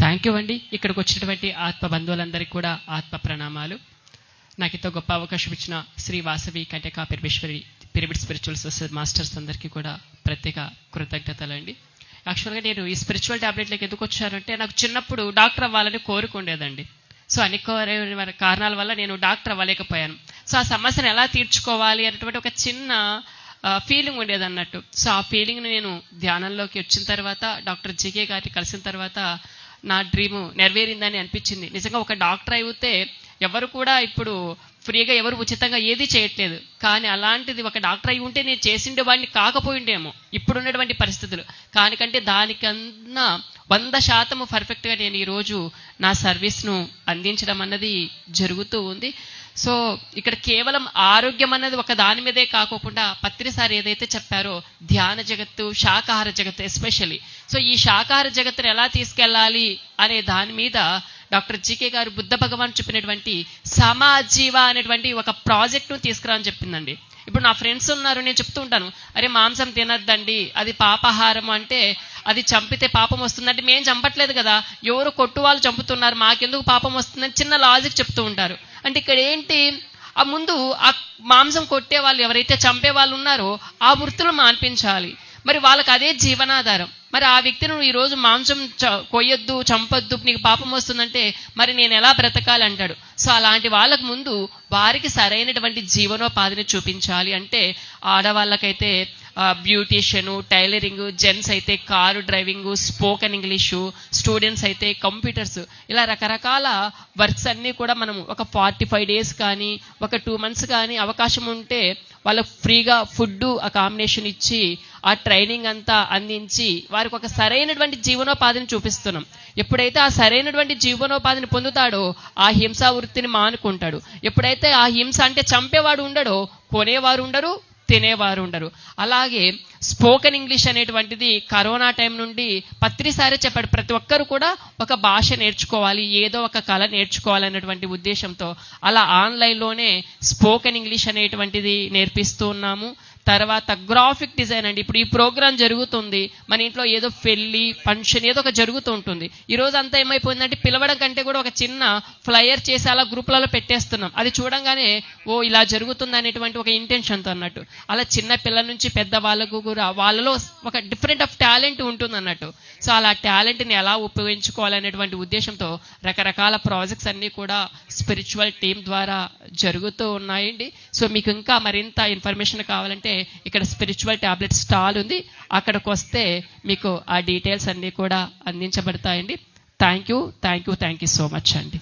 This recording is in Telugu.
థ్యాంక్ యూ అండి ఇక్కడికి వచ్చినటువంటి ఆత్మ బంధువులందరికీ కూడా ఆత్మ ప్రణామాలు. నాకు ఇంత గొప్ప అవకాశం ఇచ్చిన Sri Vasavi Kanyaka Parameshwari pyramid spiritual society masters అందరికీ కూడా ప్రత్యేక కృతజ్ఞతలు అండి. యాక్చువల్గా నేను ఈ స్పిరిచువల్ ట్యాబ్లెట్లకు ఎందుకు వచ్చానంటే నాకు చిన్నప్పుడు డాక్టర్ అవ్వాలని కోరుకుండేదండి సో అనేక కారణాల వల్ల నేను డాక్టర్ అవ్వలేకపోయాను. సో ఆ సమస్యను ఎలా తీర్చుకోవాలి అనేటువంటి ఒక చిన్న ఫీలింగ్ ఉండేది అన్నట్టు సో ఆ ఫీలింగ్ని నేను ధ్యానంలోకి వచ్చిన తర్వాత డాక్టర్ జీకే గారిని కలిసిన తర్వాత నా డ్రీమ్ నెరవేరిందని అనిపించింది. నిజంగా ఒక డాక్టర్ అయితే ఎవరు కూడా ఇప్పుడు ఫ్రీగా ఎవరు ఉచితంగా ఏది చేయట్లేదు. కానీ అలాంటిది ఒక డాక్టర్ అయి ఉంటే నేను చేసిండే వాడిని కాకపోయిండేమో. ఇప్పుడున్నటువంటి పరిస్థితులు. కానికంటే దానికన్నా వంద శాతము పర్ఫెక్ట్గా నేను ఈరోజు నా సర్వీస్ను అందించడం అన్నది జరుగుతూ ఉంది. సో ఇక్కడ కేవలం ఆరోగ్యం అన్నది ఒక దాని మీదే కాకోకుండా పత్రిసారి ఏదైతే చెప్పారో ధ్యాన జగత్తు శాకాహార జగత్తు ఎస్పెషల్లీ. సో ఈ శాకాహార జగత్తును ఎలా తీసుకెళ్ళాలి అనే దాని మీద డాక్టర్ జీకే గారు బుద్ధ భగవాన్ చెప్పినటువంటి సమాజీవ అనేటువంటి ఒక ప్రాజెక్ట్ను తీసుకురాని చెప్పిందండి. ఇప్పుడు నా ఫ్రెండ్స్ ఉన్నారు నేను చెప్తూ ఉంటాను అరే మాంసం తినద్దండి అది పాపాహారం అంటే అది చంపితే పాపం వస్తుందంటే మేము చంపట్లేదు కదా ఎవరు కొట్టు వాళ్ళు చంపుతున్నారు మాకెందుకు పాపం వస్తుందని చిన్న లాజిక్ చెప్తూ ఉంటారు. అంటే ఇక్కడ ఏంటి? ఆ ముందు ఆ మాంసం కొట్టే వాళ్ళు ఎవరైతే చంపే వాళ్ళు ఉన్నారో ఆ వృత్తులు మాన్పించాలి. మరి వాళ్ళకి అదే జీవనాధారం. మరి ఆ వ్యక్తిని నువ్వు ఈరోజు మాంసం చ- కొయ్యొద్దు చంపొద్దు నీకు పాపం వస్తుందంటే మరి నేను ఎలా బ్రతకాలి అంటాడు. సో అలాంటి వాళ్ళకు ముందు వారికి సరైనటువంటి జీవనోపాధిని చూపించాలి అంటే ఆడవాళ్ళకైతే బ్యూటీషియను టైలరింగ్ జెంట్స్ అయితే car driving spoken English students అయితే కంప్యూటర్స్. ఇలా రకరకాల వర్క్స్ అన్నీ కూడా మనం ఒక ఫార్టీ ఫైవ్ డేస్ కానీ ఒక టూ మంత్స్ కానీ అవకాశం ఉంటే వాళ్ళకు ఫ్రీగా ఫుడ్ ఆ కాంబినేషన్ ఇచ్చి ఆ ట్రైనింగ్ అంతా అందించి వారికి ఒక సరైనటువంటి జీవనోపాధిని చూపిస్తున్నాం. ఎప్పుడైతే ఆ సరైనటువంటి జీవనోపాధిని పొందుతాడో ఆ హింసా వృత్తిని మానుకుంటాడు. ఎప్పుడైతే ఆ హింస అంటే చంపేవాడు ఉండడో కొనేవారు ఉండరు తినేవారు ఉండరు. అలాగే స్పోకెన్ ఇంగ్లీష్ అనేటువంటిది కరోనా టైం నుండి పత్రిసారే చెప్పాడు. ప్రతి ఒక్కరు కూడా ఒక భాష నేర్చుకోవాలి ఏదో ఒక కళ నేర్చుకోవాలి అనేటువంటి ఉద్దేశంతో అలా ఆన్లైన్లోనే స్పోకెన్ ఇంగ్లీష్ అనేటువంటిది నేర్పిస్తూ ఉన్నాము. తర్వాత గ్రాఫిక్ డిజైన్ అండి. ఇప్పుడు ఈ ప్రోగ్రామ్ జరుగుతుంది. మన ఇంట్లో ఏదో పెళ్ళి ఫంక్షన్ ఏదో ఒక జరుగుతూ ఉంటుంది. ఈ రోజు అంతా ఏమైపోయిందంటే పిలవడం కంటే కూడా ఒక చిన్న ఫ్లయర్ చేసి అలా గ్రూప్లలో పెట్టేస్తున్నాం. అది చూడంగానే ఓ ఇలా జరుగుతుంది అనేటువంటి ఒక ఇంటెన్షన్తో అన్నట్టు. అలా చిన్న పిల్లల నుంచి పెద్ద వాళ్ళకు కూడా వాళ్ళలో ఒక డిఫరెంట్ ఆఫ్ టాలెంట్ ఉంటుంది అన్నట్టు. సో అలా టాలెంట్ని ఎలా ఉపయోగించుకోవాలనేటువంటి ఉద్దేశంతో రకరకాల ప్రాజెక్ట్స్ అన్నీ కూడా స్పిరిచువల్ టీం ద్వారా జరుగుతూ ఉన్నాయండి. సో మీకు ఇంకా మరింత ఇన్ఫర్మేషన్ కావాలంటే ఇక్కడ స్పిరిచువల్ ట్యాబ్లెట్ స్టాల్ ఉంది. అక్కడికి వస్తే మీకు ఆ డీటెయిల్స్ అన్నీ కూడా అందించబడతాయండి. Thank you thank you thank you so much అండి.